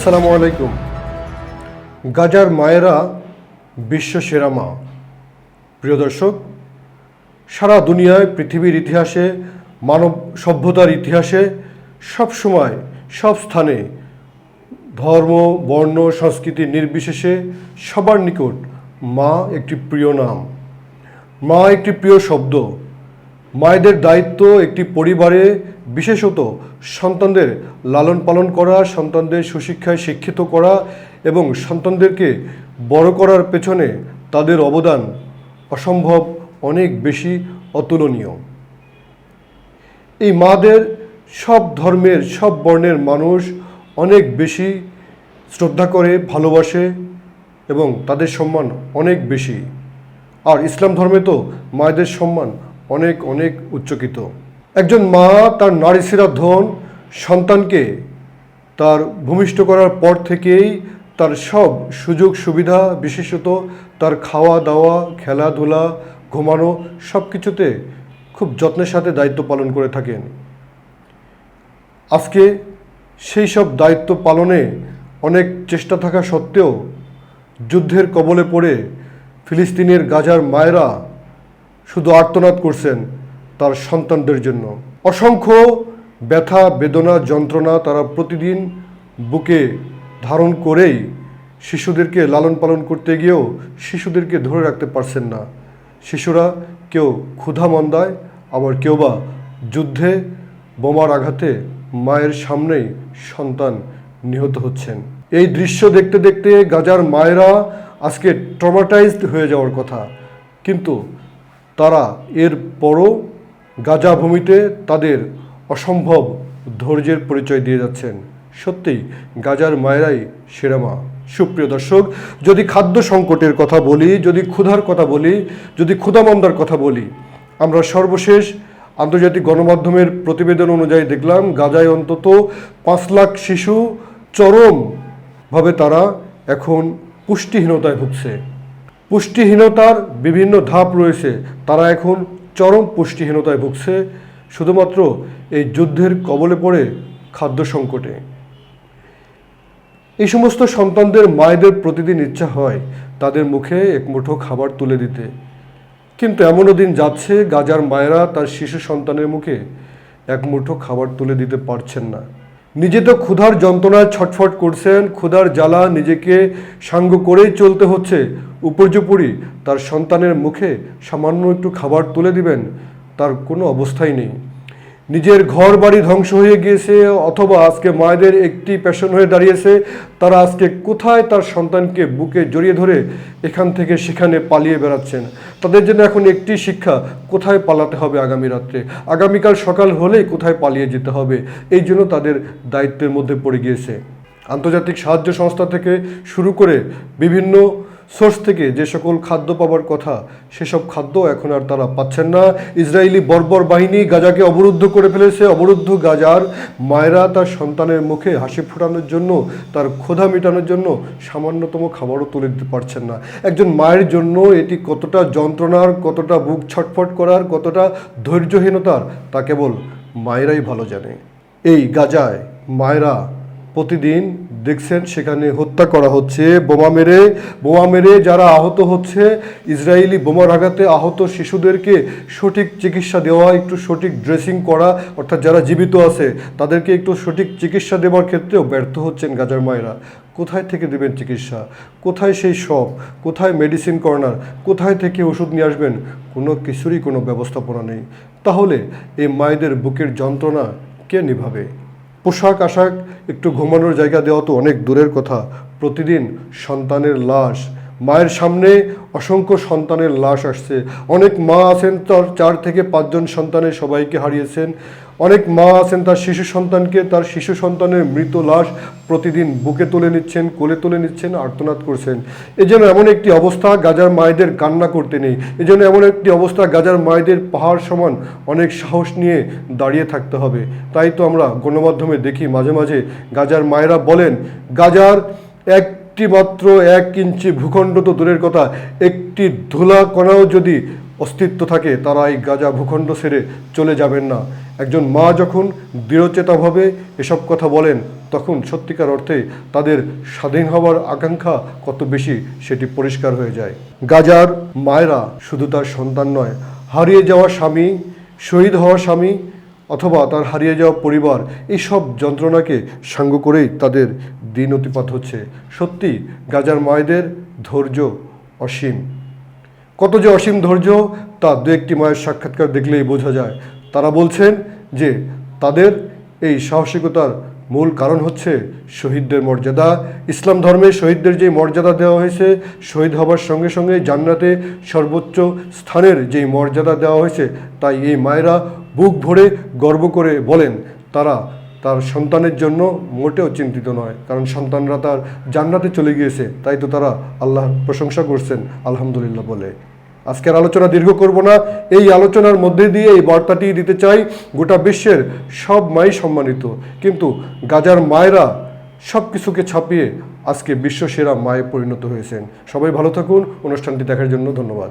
আসসালামু আলাইকুম। গাজার মায়েরা বিশ্ব সেরা মা। প্রিয় দর্শক, সারা দুনিয়ায় পৃথিবীর ইতিহাসে, মানব সভ্যতার ইতিহাসে সব সময় সব স্থানে ধর্ম, বর্ণ, সংস্কৃতি নির্বিশেষে সবার নিকট মা একটি প্রিয় নাম। মা একটি প্রিয় শব্দ। মায়েদের দায়িত্ব একটি পরিবারে বিশেষত সন্তানদের লালন পালন করা, সন্তানদের সুশিক্ষায় শিক্ষিত করা এবং সন্তানদেরকে বড় করার পেছনে তাদের অবদান অসম্ভব অনেক বেশি অতুলনীয়। এই মাদের সব ধর্মের, সব বর্ণের মানুষ অনেক বেশি শ্রদ্ধা করে, ভালোবাসে এবং তাদের সম্মান অনেক বেশি। আর ইসলাম ধর্মে তো মায়েদের সম্মান অনেক অনেক উচ্চকিত। একজন মা তার নারী ধন, সন্তানকে তার ভূমিষ্ঠ করার পর থেকেই তার সব সুযোগ সুবিধা, বিশেষত তার খাওয়া দাওয়া, খেলাধুলা, ঘুমানো সব কিছুতে খুব যত্নের সাথে দায়িত্ব পালন করে থাকেন। আজকে সেই সব দায়িত্ব পালনে অনেক চেষ্টা থাকা সত্ত্বেও যুদ্ধের কবলে পড়ে ফিলিস্তিনের গাজার মায়েরা শুধু আর্তনাদ করছেন। তার সন্তানদের জন্য। অসংখ্য ব্যথা, বেদনা, যন্ত্রণা তারা প্রতিদিন বুকে ধারণ করেই শিশুদেরকে লালন পালন করতে গিয়েও শিশুদেরকে ধরে রাখতে পারছেন না। শিশুরা কেউ ক্ষুধা মন্দায়, আবার কেউ বা যুদ্ধে বোমার আঘাতে মায়ের সামনেই সন্তান নিহত হচ্ছেন। এই দৃশ্য দেখতে দেখতে গাজার মায়েরা আজকে ট্রমাটাইজড হয়ে যাওয়ার কথা। কিন্তু তারা এর পরও গাজা ভূমিতে তাদের অসম্ভব ধৈর্যের পরিচয় দিয়ে যাচ্ছেন। সত্যিই, গাজার মায়েরাই সেরা মা। সুপ্রিয় দর্শক, যদি খাদ্য সংকটের কথা বলি, যদি ক্ষুধার কথা বলি, যদি ক্ষুধামন্দার কথা বলি, আমরা সর্বশেষ আন্তর্জাতিক গণমাধ্যমের প্রতিবেদন অনুযায়ী দেখলাম, গাজায় অন্তত পাঁচ লাখ শিশু চরমভাবে তারা এখন পুষ্টিহীনতায় ভুগছে। পুষ্টিহীনতার বিভিন্ন ধাপ রয়েছে। তারা এখন চরম পুষ্টিহীনতায় ভুগছে শুধুমাত্র এই যুদ্ধের কবলে পড়ে খাদ্য সংকটে। এই সমস্ত সন্তানদের মায়েদের প্রতিদিন ইচ্ছা হয় তাদের মুখে এক মুঠো খাবার তুলে দিতে। কিন্তু এমনও দিন যাচ্ছে গাজার মায়েরা তার শিশু সন্তানের মুখে এক মুঠো খাবার তুলে দিতে পারছেন না। নিজে তো ক্ষুধার যন্ত্রণায় ছটফট করছেন, ক্ষুধার জ্বালা নিজেকে সাঙ্গ করেই চলতে হচ্ছে। উপর্যুপরি তার সন্তানের মুখে সামান্য একটু খাবার তুলে দিবেন, তার কোনো অবস্থাই নেই। নিজের ঘর বাড়ি ধ্বংস হয়ে গিয়েছে অথবা আজকে মায়েদের একটি প্যাশন হয়ে দাঁড়িয়েছে, তারা আজকে কোথায় তার সন্তানকে বুকে জড়িয়ে ধরে এখান থেকে সেখানে পালিয়ে বেড়াচ্ছেন? তাদের জন্য এখন একটি শিক্ষা, কোথায় পালাতে হবে আগামী রাত্রে? আগামীকাল সকাল হলেই কোথায় পালিয়ে যেতে হবে? এই জন্য তাদের দায়িত্বের মধ্যে পড়ে গিয়েছে। আন্তর্জাতিক সাহায্য সংস্থা থেকে শুরু করে বিভিন্ন সোর্স থেকে যে সকল খাদ্য পাবার কথা, সেসব খাদ্য এখন আর তারা পাচ্ছেন না। ইসরায়েলি বর্বর বাহিনী গাজাকে অবরুদ্ধ করে ফেলেছে। অবরুদ্ধ গাজার মায়েরা তার সন্তানের মুখে হাসি ফোটানোর জন্য, তার ক্ষুধা মেটানোর জন্য সামান্যতম খাবারও তুলে দিতে পারছেন না। একজন মায়ের জন্য এটি কতটা যন্ত্রণার, কতটা বুক ছটফট করার, কতটা ধৈর্যহীনতার, তা কেবল মায়েরাই ভালো জানে। এই গাজায় মায়েরা প্রতিদিন দেখছেন সেখানে হত্যা করা হচ্ছে, বোমা মেরে বোমা মেরে যারা আহত হচ্ছে, ইসরায়েলি বোমার আঘাতে আহত শিশুদেরকে সঠিক চিকিৎসা দেওয়া, একটু সঠিক ড্রেসিং করা, অর্থাৎ যারা জীবিত আছে, তাদেরকে একটু সঠিক চিকিৎসা দেওয়ার ক্ষেত্রেও ব্যর্থ হচ্ছেন গাজার মায়েরা। কোথায় থেকে দেবেন চিকিৎসা? কোথায় সেই শপ কোথায় মেডিসিন কর্নার? কোথায় থেকে ওষুধ নিয়ে আসবেন? কোনো কিছুরই কোনো ব্যবস্থাপনা নেই। তাহলে এই মায়েদের বুকের যন্ত্রণা কে নিভাবে? পোশাক আশাক একটু ঘুমানোর জায়গা দেওয়া তো অনেক দূরের কথা। প্রতিদিন সন্তানের লাশ মায়ের সামনে অসংখ্য সন্তানের লাশ আসছে। অনেক মা আছেন, তার চার থেকে পাঁচজন সন্তানের সবাইকে হারিয়েছেন। অনেক মা আছেন, তার শিশু সন্তানকে, তার শিশু সন্তানের মৃত লাশ প্রতিদিন বুকে তুলে নিচ্ছেন, কোলে তুলে নিচ্ছেন, আর্তনাদ করছেন। এই জন্য এমন একটি অবস্থা, গাজার মায়েদের কান্না করতে নেই। এই জন্য এমন একটি অবস্থা, গাজার মায়েদের পাহাড় সমান অনেক সাহস নিয়ে দাঁড়িয়ে থাকতে হবে। তাই তো আমরা গণমাধ্যমে দেখি, মাঝে মাঝে গাজার মায়েরা বলেন, গাজার একটি মাত্র এক ইঞ্চি ভূখণ্ড তো দূরের কথা, একটি ধুলা কণাও যদি অস্তিত্ব থাকে, তারা এই গাজা ভূখণ্ড ছেড়ে চলে যাবেন না। একজন মা যখন দৃঢ়চেতাভাবে এসব কথা বলেন, তখন সত্যিকার অর্থে তাদের স্বাধীন হওয়ার আকাঙ্ক্ষা কত বেশি সেটি পরিষ্কার হয়ে যায়। গাজার মায়েরা শুধু তার সন্তান নয়, হারিয়ে যাওয়া স্বামী, শহীদ হওয়া স্বামী অথবা তার হারিয়ে যাওয়া পরিবার এইসব যন্ত্রণাকে সাঙ্গ করেই তাদের দিন অতিপাত হচ্ছে। সত্যি, গাজার মায়েদের ধৈর্য অসীম। কত যে অসীম ধৈর্য, তা দু একটি মায়ের সাক্ষাৎকার দেখলেই বোঝা যায়। তারা বলছেন যে তাদের এই সাহসিকতার মূল কারণ হচ্ছে শহীদদের মর্যাদা। ইসলাম ধর্মে শহীদদের যে মর্যাদা দেওয়া হয়েছে, শহীদ হবার সঙ্গে সঙ্গে জান্নাতে সর্বোচ্চ স্থানের যেই মর্যাদা দেওয়া হয়েছে, তাই এই মায়েরা বুক ভরে গর্ব করে বলেন, তারা তার সন্তানের জন্য মোটেও চিন্তিত নয়, কারণ সন্তানরা তার জান্নাতে চলে গিয়েছে, তাই তো তারা আল্লাহর প্রশংসা করছেন, আলহামদুলিল্লাহ বলে। আজকের আলোচনা দীর্ঘ করব না। এই আলোচনার মধ্যে দিয়ে এই বার্তাটি দিতে চাই, গোটা বিশ্বের সব মাই সম্মানিত। কিন্তু গাজার মায়েরা সব কিছুকে ছাপিয়ে আজকে বিশ্বসেরা মায়ে পরিণত হয়েছেন। সবাই ভালো থাকুন। অনুষ্ঠানটি দেখার জন্য ধন্যবাদ।